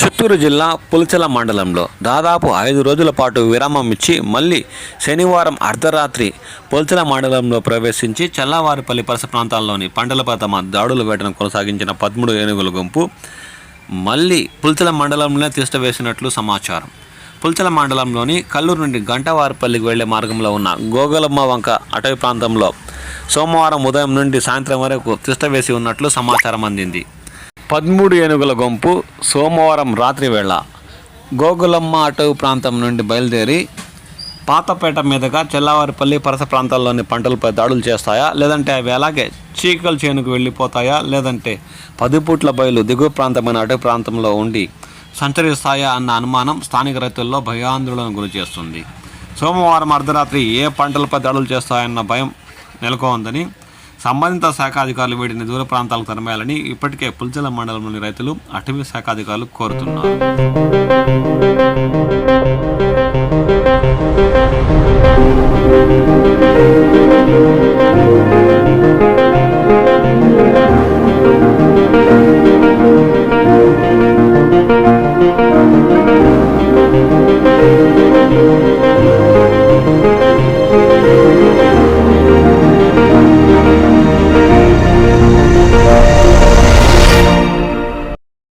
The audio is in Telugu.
చిత్తూరు జిల్లా పులిచెల మండలంలో దాదాపు ఐదు రోజుల పాటు విరామం ఇచ్చి మళ్ళీ శనివారం అర్ధరాత్రి పులిచెల మండలంలో ప్రవేశించి చల్లవారిపల్లి పరిసర ప్రాంతాల్లోని పంటలపై తమ దాడుల వేటను కొనసాగించిన పదమూడు ఏనుగుల గుంపు మళ్ళీ పులిచెల మండలంలోనే తిష్టవేసినట్లు సమాచారం. పుల్చల మండలంలోని కల్లూరు నుండి గంటవారిపల్లికి వెళ్ళే మార్గంలో ఉన్న గోగలమ్మ వంక అటవీ ప్రాంతంలో సోమవారం ఉదయం నుండి సాయంత్రం వరకు తిష్టవేసి ఉన్నట్లు సమాచారం అందింది. పదమూడు ఏనుగుల గుంపు సోమవారం రాత్రి వేళ గోగులమ్మ అటవు ప్రాంతం నుండి బయలుదేరి పాతపేట మీదుగా చెల్లవారిపల్లి పరస ప్రాంతాల్లోని పంటలపై దాడులు చేస్తాయా? లేదంటే అవి అలాగే చీకల చేనుకు వెళ్ళిపోతాయా? లేదంటే పది పూట్ల బయలు దిగువ ప్రాంతమైన అటవీ ప్రాంతంలో ఉండి సంచరిస్తాయా అన్న అనుమానం స్థానిక రైతుల్లో భయాందోళన గురి చేస్తుంది. సోమవారం అర్ధరాత్రి ఏ పంటలపై దాడులు చేస్తాయన్న భయం నెలకొందని సంబంధిత శాఖ అధికారులు వీటిని దూర ప్రాంతాలకు తరమేయాలని ఇప్పటికే పులిచల మండలంలోని రైతులు అటవీ శాఖ అధికారులు కోరుతున్నారు.